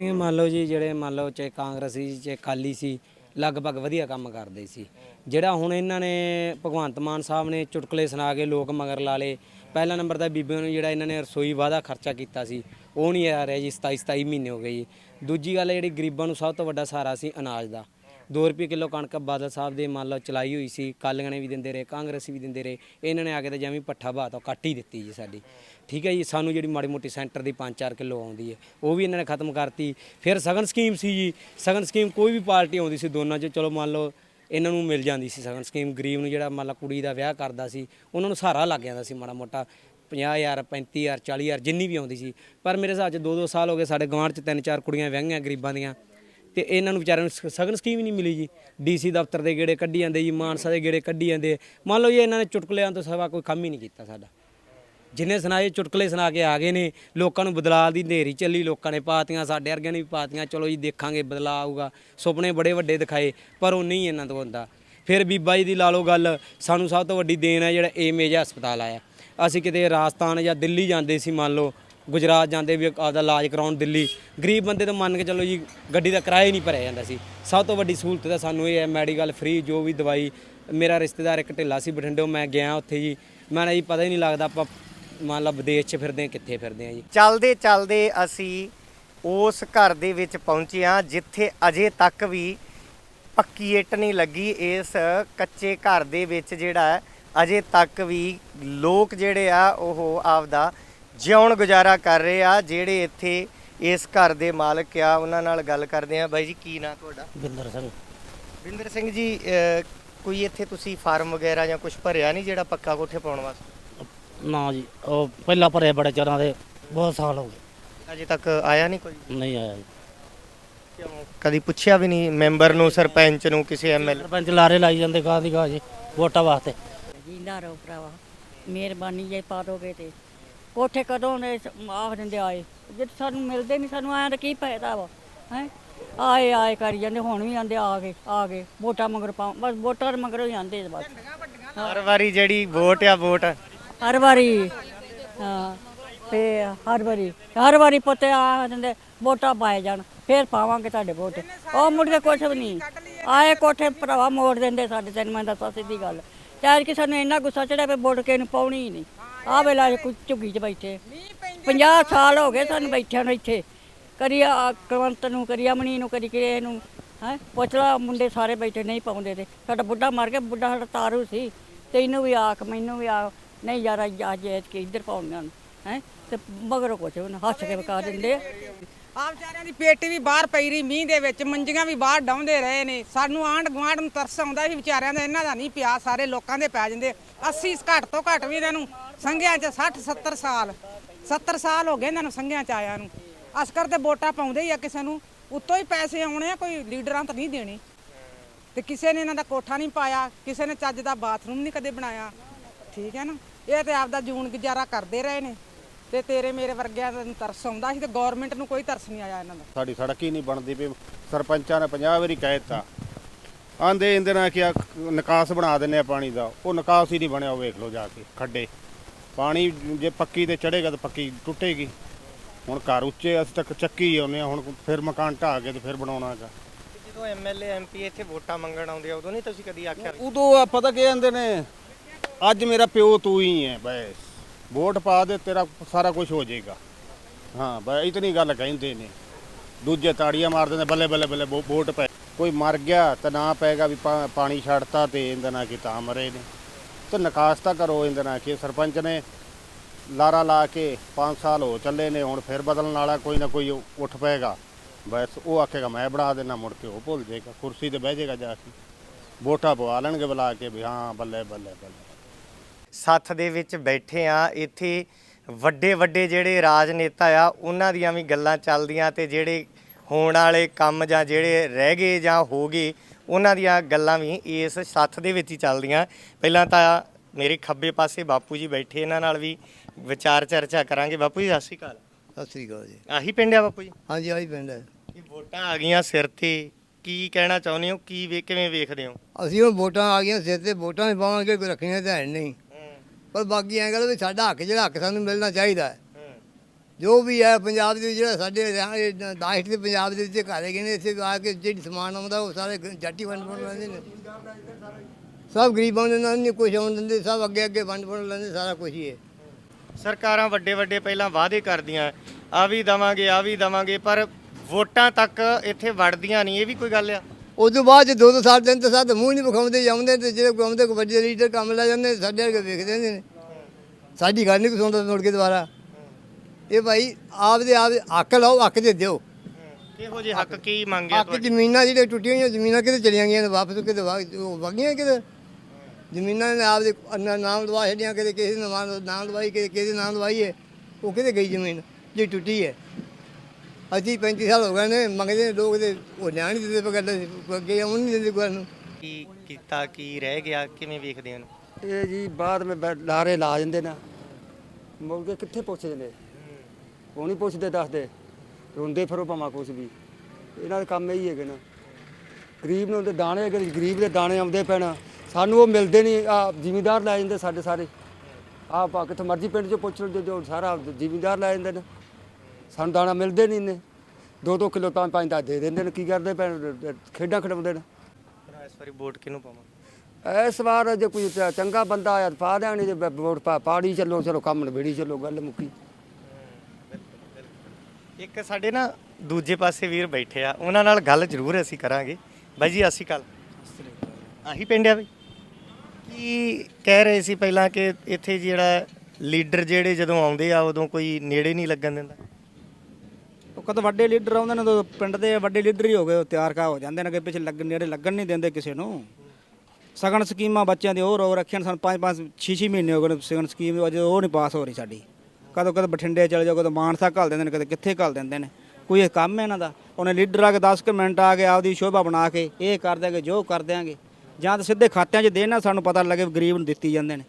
ਇਹ ਮੰਨ ਲਓ ਜੀ, ਜਿਹੜੇ ਮੰਨ ਲਓ ਚਾਹੇ ਕਾਂਗਰਸੀ ਚਾਹੇ ਅਕਾਲੀ ਸੀ, ਲਗਭਗ ਵਧੀਆ ਕੰਮ ਕਰਦੇ ਸੀ। ਜਿਹੜਾ ਹੁਣ ਇਹਨਾਂ ਨੇ ਭਗਵੰਤ ਮਾਨ ਸਾਹਿਬ ਨੇ ਚੁਟਕਲੇ ਸੁਣਾ ਕੇ ਲੋਕ ਮਗਰ ਲਾ ਲਏ। ਪਹਿਲਾ ਨੰਬਰ ਦਾ ਬੀਬੀਆਂ ਨੂੰ ਜਿਹੜਾ ਇਹਨਾਂ ਨੇ ਰਸੋਈ ਵਾਦਾ ਖਰਚਾ ਕੀਤਾ ਸੀ, ਉਹ ਨਹੀਂ ਆ ਰਿਹਾ ਜੀ 27 27 ਮਹੀਨੇ ਹੋ ਗਏ ਜੀ। ਦੂਜੀ ਗੱਲ ਜਿਹੜੀ ਗਰੀਬਾਂ ਨੂੰ ਸਭ ਤੋਂ ਵੱਡਾ ਸਹਾਰਾ ਸੀ ਅਨਾਜ ਦਾ। 2 ਰੁਪਏ ਕਿਲੋ ਕਣਕ ਬਾਦਲ ਸਾਹਿਬ ਦੇ ਮੰਨ ਲਓ ਚਲਾਈ ਹੋਈ ਸੀ ਕਾਲੀਆਂ ਨੇ ਵੀ ਦਿੰਦੇ ਰਹੇ, ਕਾਂਗਰਸੀ ਵੀ ਦਿੰਦੇ ਰਹੇ, ਇਹਨਾਂ ਨੇ ਆ ਕੇ ਤਾਂ ਜਮੀ ਪੱਠਾ ਬਾਤ ਉਹ ਕੱਟ ਹੀ ਦਿੱਤੀ ਜੀ ਸਾਡੀ। ਠੀਕ ਹੈ ਜੀ, ਸਾਨੂੰ ਜਿਹੜੀ ਮਾੜੀ ਮੋਟੀ ਸੈਂਟਰ ਦੀ 5-4 ਕਿਲੋ ਆਉਂਦੀ ਹੈ, ਉਹ ਵੀ ਇਹਨਾਂ ਨੇ ਖਤਮ ਕਰਤੀ। ਫਿਰ ਸਗਨ ਸਕੀਮ ਸੀ ਜੀ, ਸਗਨ ਸਕੀਮ ਕੋਈ ਵੀ ਪਾਰਟੀ ਆਉਂਦੀ ਸੀ ਦੋਨਾਂ 'ਚ, ਚਲੋ ਮੰਨ ਲਓ ਇਹਨਾਂ ਨੂੰ ਮਿਲ ਜਾਂਦੀ ਸੀ ਸਗਨ ਸਕੀਮ, ਗਰੀਬ ਨੂੰ ਜਿਹੜਾ ਮੰਨ ਲਾ ਕੁੜੀ ਦਾ ਵਿਆਹ ਕਰਦਾ ਸੀ, ਉਹਨਾਂ ਨੂੰ ਸਹਾਰਾ ਲੱਗ ਜਾਂਦਾ ਸੀ ਮਾੜਾ ਮੋਟਾ 50000 35000 40000 ਜਿੰਨੀ ਵੀ ਆਉਂਦੀ ਸੀ। ਪਰ ਮੇਰੇ ਹਿਸਾਬ 'ਚ 2-2 ਸਾਲ ਹੋ ਗਏ ਸਾਡੇ ਗਵਾਂਢ 'ਚ ਤਿੰਨ ਚਾਰ ਕੁੜੀਆਂ ਵਿਆਹੀਆਂ ਗਰੀਬਾਂ ਦੀਆਂ ਤੇ ਇਹਨਾਂ ਨੂੰ ਵਿਚਾਰਿਆਂ ਨੂੰ ਸਗਨ ਸਕੀਮ ਹੀ ਨਹੀਂ ਮਿਲੀ ਜੀ। ਡੀਸੀ ਦਫ਼ਤਰ ਦੇ ਗੇੜੇ ਕੱਢੀ ਜਾਂਦੇ ਜੀ, ਮਾਨਸਾ ਦੇ ਗੇੜੇ ਕੱਢੀ ਜਾਂਦੇ। ਮੰਨ ਲਓ ਜੀ ਇਹਨਾਂ ਨੇ ਚੁਟਕਲਿਆਂ ਤੋਂ ਸਵਾ ਕੋਈ ਕੰਮ ਹੀ ਨਹੀਂ ਕੀਤਾ ਸਾਡਾ। ਜਿੰਨੇ ਸੁਣਾਏ ਚੁਟਕਲੇ ਸੁਣਾ ਕੇ ਆ ਗਏ ਨੇ, ਲੋਕਾਂ ਨੂੰ ਬਦਲਾਅ ਦੀ ਹਨੇਰੀ ਚੱਲੀ, ਲੋਕਾਂ ਨੇ ਪਾਤੀਆਂ, ਸਾਡੇ ਵਰਗਿਆਂ ਨੇ ਵੀ ਪਾਤੀਆਂ, ਚਲੋ ਜੀ ਦੇਖਾਂਗੇ ਬਦਲਾਅ ਆਊਗਾ। ਸੁਪਨੇ ਬੜੇ ਵੱਡੇ ਦਿਖਾਏ, ਪਰ ਉਹ ਨਹੀਂ ਇਹਨਾਂ ਤੋਂ ਹੁੰਦਾ। ਫਿਰ ਬੀਬਾ ਜੀ ਦੀ ਲਾ ਲਓ ਗੱਲ, ਸਾਨੂੰ ਸਭ ਤੋਂ ਵੱਡੀ ਦੇਣ ਹੈ ਜਿਹੜਾ ਏਮੇਜ ਹਸਪਤਾਲ ਆਇਆ। ਅਸੀਂ ਕਿਤੇ ਰਾਜਸਥਾਨ ਜਾਂ ਦਿੱਲੀ ਜਾਂਦੇ ਸੀ ਮੰਨ ਲਓ ਗੁਜਰਾਤ ਜਾਂਦੇ ਵੀ ਆਪਦਾ ਇਲਾਜ ਕਰਾਉਣ ਦਿੱਲੀ, ਗਰੀਬ ਬੰਦੇ ਤੋਂ ਮੰਨ ਕੇ ਚੱਲੋ ਜੀ ਗੱਡੀ ਦਾ ਕਿਰਾਇਆ ਹੀ ਨਹੀਂ ਭਰਿਆ ਜਾਂਦਾ ਸੀ। ਸਭ ਤੋਂ ਵੱਡੀ ਸਹੂਲਤ ਤਾਂ ਸਾਨੂੰ ਇਹ ਹੈ ਮੈਡੀਕਲ ਫ੍ਰੀ ਜੋ ਵੀ ਦਵਾਈ, ਮੇਰਾ ਰਿਸ਼ਤੇਦਾਰ ਇੱਕ ਢਿੱਲਾ ਸੀ ਬਠਿੰਡੇੋਂ ਮੈਂ ਗਿਆ ਉੱਥੇ ਜੀ। ਮੈਨੂੰ ਜੀ ਪਤਾ ਹੀ ਨਹੀਂ ਲੱਗਦਾ ਆਪਾਂ ਮੰਨ ਲਾ ਵਿਦੇਸ਼ 'ਚ ਫਿਰਦੇ ਹਾਂ, ਕਿੱਥੇ ਫਿਰਦੇ ਹਾਂ ਜੀ। ਚੱਲਦੇ ਚੱਲਦੇ ਅਸੀਂ ਉਸ ਘਰ ਦੇ ਵਿੱਚ ਪਹੁੰਚੇ ਹਾਂ, ਜਿੱਥੇ ਅਜੇ ਤੱਕ ਵੀ ਪੱਕੀ ਇੱਟ ਨਹੀਂ ਲੱਗੀ। ਇਸ ਕੱਚੇ ਘਰ ਦੇ ਵਿੱਚ ਜਿਹੜਾ ਅਜੇ ਤੱਕ ਵੀ ਲੋਕ ਜਿਹੜੇ ਆ, ਉਹ ਆਪਦਾ ਜਿਉਣ ਗੁਜ਼ਾਰਾ ਕਰ ਰਹੇ ਆ ਜਿਹੜੇ ਇੱਥੇ ਇਸ ਘਰ ਦੇ ਮਾਲਕ ਆ ਉਹਨਾਂ ਨਾਲ ਗੱਲ ਕਰਦੇ ਆ। ਬਾਈ ਜੀ ਕੀ ਨਾਂ ਤੁਹਾਡਾ? ਬਿੰਦਰ ਸਿੰਘ। ਬਿੰਦਰ ਸਿੰਘ ਜੀ ਅਹ, ਕੋਈ ਇੱਥੇ ਤੁਸੀਂ ਫਾਰਮ ਵਗੈਰਾ ਜਾਂ ਕੁਝ ਭਰਿਆ ਨਹੀਂ ਜਿਹੜਾ ਪੱਕਾ ਕੋਠੇ ਪਾਉਣ ਵਾਸਤੇ? ਨਾ ਜੀ ਉਹ ਪਹਿਲਾਂ ਭਰੇ ਬੜੇ ਚਰਾਂ ਦੇ ਬਹੁਤ ਸਾਲ ਹੋ ਗਏ। ਅਜੇ ਤੱਕ ਆਇਆ ਨਹੀਂ ਕੋਈ? ਨਹੀਂ ਆਇਆ ਜੀ। ਕਿਉਂ? ਕਦੀ ਪੁੱਛਿਆ ਵੀ ਨਹੀਂ ਮੈਂਬਰ ਨੂੰ ਸਰਪੰਚ ਨੂੰ ਕਿਸੇ ਐਮਐਲ ਸਰਪੰਚ ਲਾਰੇ ਲਾਈ ਜਾਂਦੇ ਗਾਹ ਦੀ ਜੀ ਵੋਟਾਂ ਵਾਸਤੇ। ਜਿੰਦਾ ਰਹੋ ਭਰਾਵਾ ਮਿਹਰਬਾਨੀ ਜੇ ਪਾ ਦੋਗੇ ਤੇ। ਕੋਠੇ ਕਦੋਂ ਨੇ ਆਖ ਦਿੰਦੇ ਆਏ। ਜੇ ਸਾਨੂੰ ਮਿਲਦੇ ਨਹੀਂ ਸਾਨੂੰ ਆਇਆ ਤਾਂ ਕੀ ਫਾਇਦਾ ਵਾ ਹੈ? ਆਏ ਆਏ ਕਰੀ ਜਾਂਦੇ ਹੁਣ ਵੀ ਆਂਦੇ ਆ ਗਏ ਆ ਗਏ ਵੋਟਾਂ ਮਗਰ ਪਾ ਬਸ ਵੋਟਾਂ ਦੇ ਮਗਰੋਂ ਹੀ ਆਂਦੇ ਬਸ। ਹਰ ਵਾਰੀ ਜਿਹੜੀ ਵੋਟ ਆ ਵੋਟ। ਹਰ ਵਾਰੀ ਹਾਂ ਤੇ ਹਰ ਵਾਰੀ ਹਰ ਵਾਰੀ ਪੁੱਤੇ ਆ ਦਿੰਦੇ ਵੋਟਾਂ ਪਾਏ ਜਾਣ ਫੇਰ ਪਾਵਾਂਗੇ ਤੁਹਾਡੇ ਵੋਟ। ਉਹ ਮੁੜ ਕੇ ਕੁਛ ਵੀ ਨਹੀਂ ਆਏ ਕੋਠੇ ਭਰਾਵਾ ਮੋੜ ਦਿੰਦੇ ਸਾਡੇ ਤੈਨੂੰ ਮੈਂ ਦੱਸਾਂ ਸਿੱਧੀ ਗੱਲ। ਚਾਰ ਕਿ ਸਾਨੂੰ ਇੰਨਾ ਗੁੱਸਾ ਚੜਿਆ ਵੀ ਵੋਟ ਕੇ ਨੂੰ ਪਾਉਣੀ ਹੀ ਨਹੀਂ। ਆ ਵੇਲਾ ਕੋਈ ਝੁੱਗੀ 'ਚ ਬੈਠੇ। 50 ਸਾਲ ਹੋ ਗਏ ਸਾਨੂੰ ਬੈਠਿਆਂ ਨੂੰ ਇੱਥੇ। ਕਰੀ ਆ ਕੁਲਵੰਤ ਨੂੰ ਕਰੀ ਅਮਣੀ ਨੂੰ ਕਰੀ ਕਿਸੇ ਨੂੰ, ਹੈ? ਪੁੱਛ ਲਾ, ਮੁੰਡੇ ਸਾਰੇ ਬੈਠੇ ਨਹੀਂ ਪਾਉਂਦੇ ਤੇ। ਸਾਡਾ ਬੁੱਢਾ ਮਰ ਗਿਆ, ਬੁੱਢਾ ਸਾਡਾ ਤਾਰੂ ਸੀ। ਤੈਨੂੰ ਵੀ ਆਖ, ਮੈਨੂੰ ਵੀ ਆ ਨਹੀਂ ਯਾਰ, ਅੱਜ ਐਤ ਕੇ ਇੱਧਰ ਪਾਉਣੀਆਂ ਹੈ? ਤੇ ਮਗਰੋਂ ਕੁਛ ਵੀ ਹੱਸ ਕੇ ਵਿਕਾ ਦਿੰਦੇ ਆ। ਆ ਵਿਚਾਰਿਆਂ ਦੀ ਪੇਟੀ ਵੀ ਬਾਹਰ ਪਈ ਰਹੀ, ਮੀਂਹ ਦੇ ਵਿੱਚ, ਮੰਜੀਆਂ ਵੀ ਬਾਹਰ ਡਾਉਂਦੇ ਰਹੇ ਨੇ। ਸਾਨੂੰ ਆਂਢ ਗੁਆਂਢ ਨੂੰ ਤਰਸ ਆਉਂਦਾ ਸੀ ਵਿਚਾਰਿਆਂ ਦਾ, ਇਹਨਾਂ ਦਾ ਨਹੀਂ ਪਿਆ, ਸਾਰੇ ਲੋਕਾਂ ਦੇ ਪੈ ਜਾਂਦੇ। 80 ਘੱਟ ਤੋਂ ਘੱਟ ਵੀ ਇਹਨਾਂ ਨੂੰ ਸੰਘਿਆਂ 'ਚ 60 70 ਸਾਲ 70 ਸਾਲ ਹੋ ਗਏ ਇਹਨਾਂ ਨੂੰ ਸੰਘਿਆਂ 'ਚ ਆਇਆ ਨੂੰ। ਅਸਕਰ ਤੇ ਵੋਟਾਂ ਪਾਉਂਦੇ ਹੀ ਆ ਕਿਸੇ ਨੂੰ, ਉੱਤੋਂ ਹੀ ਪੈਸੇ ਆਉਣੇ ਆ, ਕੋਈ ਲੀਡਰਾਂ ਤਾਂ ਨਹੀਂ ਦੇਣੇ। ਤੇ ਕਿਸੇ ਨੇ ਇਹਨਾਂ ਦਾ ਕੋਠਾ ਨਹੀਂ ਪਾਇਆ, ਕਿਸੇ ਨੇ ਚੱਜ ਦਾ ਬਾਥਰੂਮ ਨਹੀਂ ਕਦੇ ਬਣਾਇਆ। ਠੀਕ ਹੈ ਨਾ? ਇਹ ਤੇ ਆਪਦਾ ਜੂਨ ਗੁਜ਼ਾਰਾ ਕਰਦੇ ਰਹੇ ਨੇ। ਤੇ ਤੇਰੇ ਮੇਰੇ ਵਰਗਿਆਂ ਨੂੰ ਤਰਸ ਆਉਂਦਾ ਸੀ ਤੇ ਗਵਰਨਮੈਂਟ ਨੂੰ ਕੋਈ ਤਰਸ ਨਹੀਂ ਆਇਆ ਇਹਨਾਂ ਦਾ। ਸਾਡੀ ਸੜਕ ਹੀ ਨਹੀਂ ਬਣਦੀ ਪਈ ਸਰਪੰਚਾਂ ਨੇ 50 ਵਾਰੀ ਕਹਿ ਦਿੱਤਾ। ਆਂਦੇ ਇਹਦੇ ਨਾਲ ਕਿ ਨਿਕਾਸ ਬਣਾ ਦਿੰਨੇ ਆ ਪਾਣੀ ਦਾ। ਉਹ ਨਿਕਾਸ ਹੀ ਨਹੀਂ ਬਣਿਆ ਉਹ ਵੇਖ ਲਓ ਜਾ ਕੇ ਖੱਡੇ। ਪਾਣੀ ਜੇ ਪੱਕੀ ਤੇ ਚੜੇਗਾ ਤਾਂ ਪੱਕੀ ਟੁੱਟੇਗੀ। ਹੁਣ ਘਰ ਉੱਚੇ ਅਸੀਂ ਤੱਕ ਚੱਕੀ ਆਉਂਦੇ ਆ ਹੁਣ ਫਿਰ ਮਕਾਨ ਢਾਹ ਕੇ ਤੇ ਫਿਰ ਬਣਾਉਣਾ ਹੈਗਾ। ਜਦੋਂ ਐਮਐਲਏ ਐਮਪੀ ਇੱਥੇ ਵੋਟਾਂ ਮੰਗਣ ਆਉਂਦੇ ਆ ਉਦੋਂ ਨਹੀਂ ਤੁਸੀਂ ਕਦੀ ਆਖਿਆ? ਵੀ ਉਦੋਂ ਆ ਪਤਾ ਕੀ ਕਹਿੰਦੇ ਨੇ? ਅੱਜ ਮੇਰਾ ਪਿਓ ਤੂੰ ਹੀ ਹੈ ਬਸ। ਵੋਟ ਪਾ ਦੇ, ਤੇਰਾ ਸਾਰਾ ਕੁਝ ਹੋ ਜਾਏਗਾ। ਹਾਂ, ਬਸ ਇਤਨੀ ਗੱਲ ਕਹਿੰਦੇ ਨੇ। ਦੂਜੇ ਤਾੜੀਆਂ ਮਾਰਦੇ ਨੇ ਬੱਲੇ ਬੱਲੇ ਬੱਲੇ ਵੋ- ਵੋਟ ਪੈ, ਕੋਈ ਮਰ ਗਿਆ ਤਾਂ ਨਾ ਪਏਗਾ ਵੀ ਪਾ- ਪਾਣੀ ਛੱਡਤਾ ਤੇ ਇਹਦੇ ਨਾਲ ਕਿ ਤਾਂ ਮਰੇ ਨੇ। ਤੇ ਨਿਕਾਸ ਤਾਂ ਕਰੋ ਇਹਦੇ ਨਾਲ ਕਿ ਸਰਪੰਚ ਨੇ ਲਾਰਾ ਲਾ ਕੇ 5 ਸਾਲ ਹੋ ਚੱਲੇ ਨੇ, ਹੁਣ ਫਿਰ ਬਦਲਣ ਵਾਲਾ ਕੋਈ ਨਾ ਕੋਈ ਉੱਠ ਪਏਗਾ। ਬਸ ਉਹ ਆਖੇਗਾ, ਮੈਂ ਬਣਾ ਦੇਣਾ ਮੁੜ ਕੇ ਉਹ ਭੁੱਲ ਜਾਏਗਾ, ਕੁਰਸੀ ਤੇ ਬਹਿ ਜਾਏਗਾ ਜਾ ਕੇ। ਵੋਟਾਂ ਪਵਾ ਲੈਣਗੇ ਬੁਲਾ ਕੇ ਵੀ ਹਾਂ, ਬੱਲੇ ਬੱਲੇ ਬੱਲੇ। ਸੱਥ ਦੇ ਵਿੱਚ ਬੈਠੇ ਆ ਇੱਥੇ ਵੱਡੇ ਵੱਡੇ ਜਿਹੜੇ ਰਾਜਨੇਤਾ ਆ ਉਹਨਾਂ ਦੀਆਂ ਵੀ ਗੱਲਾਂ ਚੱਲਦੀਆਂ ਤੇ ਜਿਹੜੇ ਹੋਣ ਵਾਲੇ ਕੰਮ ਜਾਂ ਜਿਹੜੇ ਰਹਿ ਗਏ ਜਾਂ ਹੋ ਗਏ ਉਹਨਾਂ ਦੀਆਂ ਗੱਲਾਂ ਵੀ ਇਸ ਸੱਥ ਦੇ ਵਿੱਚ ਹੀ ਚੱਲਦੀਆਂ। ਪਹਿਲਾਂ ਤਾਂ ਮੇਰੇ ਖੱਬੇ ਪਾਸੇ ਬਾਪੂ ਜੀ ਬੈਠੇ ਇਹਨਾਂ ਨਾਲ ਵੀ ਵਿਚਾਰ ਚਰਚਾ ਕਰਾਂਗੇ। ਬਾਪੂ ਜੀ ਸਤਿ ਸ਼੍ਰੀ ਅਕਾਲ। ਸਤਿ ਸ੍ਰੀ ਅਕਾਲ ਜੀ। ਆਹੀ ਪਿੰਡ ਆ ਬਾਪੂ ਜੀ? ਹਾਂਜੀ ਆਹੀ ਪਿੰਡ ਹੈ। ਇਹ ਵੋਟਾਂ ਆ ਗਈਆਂ ਸਿਰ ਤੇ ਕੀ ਕਹਿਣਾ ਚਾਹੁੰਦੇ ਹੋ? ਕੀ ਵੇ ਕਿਵੇਂ ਵੇਖਦੇ ਹੋ? ਅਸੀਂ ਉਹ ਵੋਟਾਂ ਆ ਗਈਆਂ ਸਿਰ ਤੇ ਵੋਟਾਂ ਨਹੀਂ ਪਾਵਾਂਗੇ ਕੋਈ ਰੱਖਣੀਆਂ ਤਾਂ ਹੈ ਨਹੀਂ। ਪਰ ਬਾਕੀ ਐਂ ਗੱਲ ਵੀ ਸਾਡਾ ਹੱਕ ਜਿਹੜਾ ਹੱਕ ਸਾਨੂੰ ਮਿਲਣਾ ਚਾਹੀਦਾ ਹੈ। ਜੋ ਵੀ ਹੈ ਪੰਜਾਬ ਦੇ ਜਿਹੜਾ ਸਾਡੇ ਦਾਇਟ ਦੇ ਪੰਜਾਬ ਦੇ ਵਿੱਚ ਘਰ ਹੈਗੇ ਨੇ ਇੱਥੇ ਆ ਕੇ ਜਿਹੜੀ ਸਮਾਨ ਆਉਂਦਾ ਉਹ ਸਾਰੇ ਜਾਟੀ ਵੰਡ ਵੰਡ ਲੈਂਦੇ ਨੇ। ਸਭ ਗਰੀਬਾਂ ਦੇ ਨਾਲ ਨਹੀਂ ਕੁਝ ਆਉਣ ਦਿੰਦੇ ਸਭ ਅੱਗੇ ਅੱਗੇ ਵੰਡ ਵੰਡ ਲੈਂਦੇ ਸਾਰਾ ਕੁਝ ਹੀ ਹੈ। ਸਰਕਾਰਾਂ ਵੱਡੇ ਵੱਡੇ ਪਹਿਲਾਂ ਵਾਅਦੇ ਕਰਦੀਆਂ ਆ ਵੀ ਦਵਾਂਗੇ ਆ ਵੀ ਦਵਾਂਗੇ ਪਰ ਵੋਟਾਂ ਤੱਕ ਇੱਥੇ ਵੜਦੀਆਂ ਨਹੀਂ ਇਹ ਵੀ ਕੋਈ ਗੱਲ ਆ? ਤੋਂ ਬਾਅਦ ਜੇ ਦੋ ਦੋ ਸਾਲ ਦਿਨ ਤੇ ਸਾਧ ਮੂੰਹ ਨਹੀਂ ਵਿਖਾਉਂਦੇ ਜਾਂਦੇ ਤੇ ਜਿਹੜੇ ਆਉਂਦੇ ਕੋ ਵੱਡੇ ਲੀਡਰ ਕੰਮ ਲੈ ਜਾਂਦੇ ਸਾਡੇ ਵਰਗੇ ਵੇਖਦੇ ਨੇ। ਸਾਡੀ ਗੱਲ ਨਹੀਂ ਕੋਈ ਸੁਣਦਾ ਮੁੜ ਕੇ ਦੁਬਾਰਾ। ਇਹ ਭਾਈ ਆਪਦੇ ਆਪ ਹੱਕ ਲਾਓ ਹੱਕ ਦੇ ਦਿਓ। ਕਿਹੋ ਜਿਹੇ ਹੱਕ ਕੀ ਮੰਗਿਆ ਹੱਕ ਜ਼ਮੀਨਾਂ ਜਿਹੜੇ ਟੁੱਟੀਆਂ ਹੋਈਆਂ ਜ਼ਮੀਨਾਂ ਕਿਤੇ ਚਲੀਆਂ ਗਈਆਂ ਨੇ ਵਾਪਸ ਕਿਤੇ ਵਗੀਆਂ ਕਿਤੇ? ਜ਼ਮੀਨਾਂ ਨੇ ਆਪਦੇ ਨਾਮ ਲਵਾ ਛੱਡੀਆਂ ਕਿਤੇ ਕਿਸੇ ਨਾਮ ਨਾਮ ਲਵਾਈ ਕਿਤੇ ਕਿਸੇ ਨਾਮ ਲਵਾਈ ਹੈ ਉਹ ਕਿਤੇ ਗਈ ਜ਼ਮੀਨ ਜਿਹੜੀ ਟੁੱਟੀ ਹੈ? ਅਸੀਂ 35 ਸਾਲ ਹੋ ਗਏ ਨੇ ਮੰਗਦੇ ਨੇ ਲੋਕ ਤੇ ਉਹ ਨਿਆਂ ਨਹੀਂ ਦਿੰਦੇ ਪਕੜ ਅੱਗੇ ਆਉਣ ਨਹੀਂ ਦਿੰਦੇ ਕੋਈ ਨੂੰ। ਕੀ ਕੀਤਾ ਕੀ ਰਹਿ ਗਿਆ ਕਿਵੇਂ ਵੇਖਦੇ ਹੋ? ਇਹ ਜੀ ਬਾਅਦ ਵਿੱਚ ਲਾਰੇ ਲਾ ਜਾਂਦੇ ਨਾ। ਮੁੜ ਕੇ ਕਿੱਥੇ ਪੁੱਛਦੇ ਨੇ? ਉਹ ਨਹੀਂ ਪੁੱਛਦੇ ਦੱਸਦੇ। ਰੋਂਦੇ ਫਿਰੋ ਭਾਵੇਂ ਕੁਛ ਵੀ। ਇਹਨਾਂ ਦਾ ਕੰਮ ਇਹੀ ਹੈਗੇ ਨਾ। ਗਰੀਬ ਨੂੰ ਤੇ ਦਾਣੇ ਅਗਰ ਗਰੀਬ ਦੇ ਦਾਣੇ ਆਉਂਦੇ ਪੈਣ। ਸਾਨੂੰ ਉਹ ਮਿਲਦੇ ਨਹੀਂ ਆ ਜ਼ਿਮੀਂਦਾਰ ਲੈ ਜਾਂਦੇ ਸਾਡੇ ਸਾਰੇ। ਆ ਪਾ ਕਿੱਥੇ ਮਰਜ਼ੀ ਪਿੰਡ 'ਚੋਂ ਪੁੱਛ ਲਓ ਜੋ- ਜੋ ਸਾਰਾ ਜ਼ਿਮੀਂਦਾਰ ਲੈ ਜਾਂਦੇ ਨੇ। ਸਾਨੂੰ ਦਾਣਾ ਮਿਲਦੇ ਨਹੀਂ ਨੇ ਦੋ ਦੋ ਕਿਲੋ ਤਾਂ ਪੰਜ ਤਾਂ ਦੇ ਦਿੰਦੇ ਨੇ ਕੀ ਕਰਦੇ ਪੈਣ ਖੇਡਾਂ ਖਿਡਾਉਂਦੇ ਨੇ। ਇਸ ਵਾਰੀ ਵੋਟ ਕਿਹਨੂੰ ਪਾਵਾਂ ਇਸ ਵਾਰ ਜੇ ਕੋਈ ਚੰਗਾ ਬੰਦਾ ਆਇਆ ਤਾਂ ਪਾ ਦਿਆਂਗੇ ਜੇ ਵੋਟ ਪਾ ਪਾੜੀ ਚੱਲੋ ਚਲੋ ਕੰਮ ਨਵੇੜੀ ਚੱਲੋ ਗੱਲ ਮੁੱਕੀ। ਇੱਕ ਸਾਡੇ ਨਾ ਦੂਜੇ ਪਾਸੇ ਵੀਰ ਬੈਠੇ ਆ ਉਹਨਾਂ ਨਾਲ ਗੱਲ ਜ਼ਰੂਰ ਅਸੀਂ ਕਰਾਂਗੇ। ਬਾਈ ਜੀ ਅਸੀਂ ਕੱਲ ਆਹੀ ਪਿੰਡ ਆ ਬਈ? ਕੀ ਕਹਿ ਰਹੇ ਸੀ ਪਹਿਲਾਂ ਕਿ ਇੱਥੇ ਜਿਹੜਾ ਲੀਡਰ ਜਿਹੜੇ ਜਦੋਂ ਆਉਂਦੇ ਆ ਉਦੋਂ ਕੋਈ ਨੇੜੇ ਨਹੀਂ ਲੱਗਣ ਦਿੰਦਾ? ਕਦੋਂ ਵੱਡੇ ਲੀਡਰ ਆਉਂਦੇ ਨੇ ਤਾਂ ਪਿੰਡ ਦੇ ਵੱਡੇ ਲੀਡਰ ਹੀ ਹੋ ਗਏ ਉਹ ਤਿਆਰ ਕਾ ਹੋ ਜਾਂਦੇ ਨੇ ਕਿ ਪਿੱਛੇ ਲੱਗਣ ਨੇੜੇ ਲੱਗਣ ਨਹੀਂ ਦਿੰਦੇ ਕਿਸੇ ਨੂੰ। ਸਗਨ ਸਕੀਮਾਂ ਬੱਚਿਆਂ ਦੀ ਹੋਰ ਹੋ ਰੱਖੀਆਂ ਨੇ, ਸਾਨੂੰ 5 5 6 6 ਮਹੀਨੇ ਹੋ ਗਏ ਨੇ ਸਗਨ ਸਕੀਮ ਅਜੇ ਉਹ ਨਹੀਂ ਪਾਸ ਹੋ ਰਹੀ ਸਾਡੀ। ਕਦੋਂ ਕਦੋਂ ਬਠਿੰਡੇ ਚਲੇ ਜਾਓ ਕਦੋਂ ਮਾਨਸਾ ਘੱਲ ਦਿੰਦੇ ਨੇ ਕਦੇ ਕਿੱਥੇ ਘੱਲ ਦਿੰਦੇ ਨੇ। ਕੋਈ ਇਹ ਕੰਮ ਹੈ ਇਹਨਾਂ ਦਾ? ਉਹਨੇ ਲੀਡਰ ਆ ਕੇ 10 ਕੁ ਮਿੰਟ ਆ ਕੇ ਆਪਦੀ ਸ਼ੋਭਾ ਬਣਾ ਕੇ ਇਹ ਕਰ ਦਿਆਂਗੇ ਜੋ ਕਰ ਦਿਆਂਗੇ। ਜਾਂ ਤਾਂ ਸਿੱਧੇ ਖਾਤਿਆਂ 'ਚ ਦੇਣਾ ਸਾਨੂੰ ਪਤਾ ਲੱਗੇ ਗਰੀਬ ਨੂੰ ਦਿੱਤੀ ਜਾਂਦੇ ਨੇ।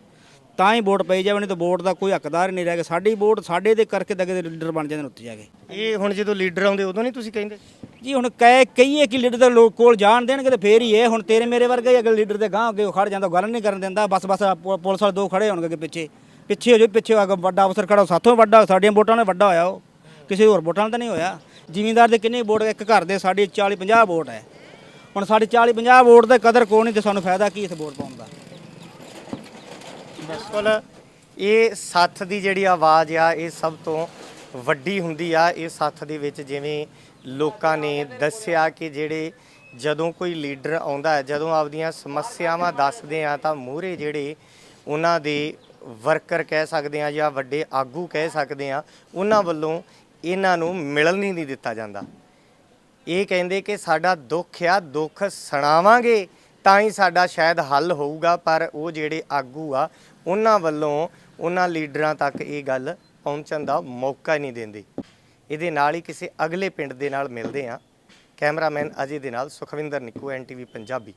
ਤਾਂ ਹੀ ਵੋਟ ਪਈ ਜਾਵੇ ਨਹੀਂ ਤਾਂ ਵੋਟ ਦਾ ਕੋਈ ਹੱਕਦਾਰ ਹੀ ਨਹੀਂ ਰਹਿ ਗਿਆ। ਸਾਡੀ ਵੋਟ ਸਾਡੇ ਦੇ ਕਰਕੇ ਤਾਂ ਅੱਗੇ ਦੇ ਲੀਡਰ ਬਣ ਜਾਂਦੇ ਨੇ ਉੱਤੇ ਜਾ ਕੇ। ਇਹ ਹੁਣ ਜਦੋਂ ਲੀਡਰ ਆਉਂਦੇ ਉਦੋਂ ਨਹੀਂ ਤੁਸੀਂ ਕਹਿੰਦੇ? ਜੀ ਹੁਣ ਕਹਿ ਕਹੀਏ ਕਿ ਲੀਡਰ ਦੇ ਲੋਕ ਕੋਲ ਜਾਣ ਦੇਣਗੇ ਤੇ ਫੇਰ ਹੀ ਇਹ ਹੁਣ ਤੇਰੇ ਮੇਰੇ ਵਰਗੇ ਹੀ ਅਗਰ ਲੀਡਰ ਦੇ ਗਾਂ ਅੱਗੇ ਖੜ ਜਾਂਦਾ ਗੱਲ ਨਹੀਂ ਕਰਨ ਦਿੰਦਾ। ਬਸ ਬਸ ਪੁਲਿਸ ਵਾਲੇ ਦੋ ਖੜੇ ਹੋਣਗੇ ਅੱਗੇ ਪਿੱਛੇ। ਪਿੱਛੇ ਹੋ ਜੋ ਪਿੱਛੇ ਆ ਕੇ ਵੱਡਾ ਅਫਸਰ ਖੜਾ ਉਹ ਸਾਥੋਂ ਵੱਡਾ ਸਾਡੀਆਂ ਵੋਟਾਂ ਨਾਲ ਵੱਡਾ ਹੋਇਆ ਉਹ। ਕਿਸੇ ਹੋਰ ਵੋਟਾਂ ਨਾਲ ਤਾਂ ਨਹੀਂ ਹੋਇਆ। ਜ਼ਿਮੀਂਦਾਰ ਦੇ ਕਿੰਨੀ ਵੋਟ ਇੱਕ ਘਰ ਦੇ ਸਾਡੀ 40 50 ਵੋਟ ਹੈ। ਹੁਣ ਸਾਡੀ 40 50 ਵੋਟ ਦੇ ਕਦਰ ਕੋਈ ਨਹੀਂ ਤੇ ਸਾਨੂੰ ਫਾਇਦਾ ਕੀ ਇਸ ਵੋਟ ਪਾਉਣ ਦਾ? ਬਿਲਕੁਲ, ਇਹ ਸੱਥ ਦੀ ਜਿਹੜੀ ਆਵਾਜ਼ ਆ, ਇਹ ਸਭ ਤੋਂ ਵੱਡੀ ਹੁੰਦੀ ਆ। ਇਹ ਸੱਥ ਦੇ ਵਿੱਚ ਜਿਵੇਂ ਲੋਕਾਂ ਨੇ ਦੱਸਿਆ ਕਿ ਜਿਹੜੇ ਜਦੋਂ ਕੋਈ ਲੀਡਰ ਆਉਂਦਾ ਹੈ, ਜਦੋਂ ਆਪਦੀਆਂ ਸਮੱਸਿਆਵਾਂ ਦੱਸਦੇ ਆ, ਤਾਂ ਮੂਹਰੇ ਜਿਹੜੇ ਉਹਨਾਂ ਦੇ ਵਰਕਰ ਕਹਿ ਸਕਦੇ ਆ ਜਾਂ ਵੱਡੇ ਆਗੂ ਕਹਿ ਸਕਦੇ ਆ, ਉਹਨਾਂ ਵੱਲੋਂ ਇਹਨਾਂ ਨੂੰ ਮਿਲਣ ਹੀ ਨਹੀਂ ਦਿੱਤਾ ਜਾਂਦਾ। ਇਹ ਕਹਿੰਦੇ ਕਿ ਸਾਡਾ ਦੁੱਖ ਆ, ਦੁੱਖ ਸੁਣਾਵਾਂਗੇ, ਤਾਂ ਹੀ ਸਾਡਾ ਸ਼ਾਇਦ ਹੱਲ ਹੋਊਗਾ, ਪਰ ਉਹ ਜਿਹੜੇ ਆਗੂ ਆ ਉਹਨਾਂ ਵੱਲੋਂ ਉਹਨਾਂ ਲੀਡਰਾਂ ਤੱਕ ਇਹ ਗੱਲ ਪਹੁੰਚਣ ਦਾ ਮੌਕਾ ਹੀ ਨਹੀਂ ਦਿੰਦੇ। ਇਹਦੇ ਨਾਲ ਹੀ ਕਿਸੇ ਅਗਲੇ ਪਿੰਡ ਦੇ ਨਾਲ ਮਿਲਦੇ ਆ ਕੈਮਰਾਮੈਨ ਅਜੇ ਦੇ ਨਾਲ ਸੁਖਵਿੰਦਰ ਨਿੱਕੂ ਐਨਟੀਵੀ ਪੰਜਾਬੀ।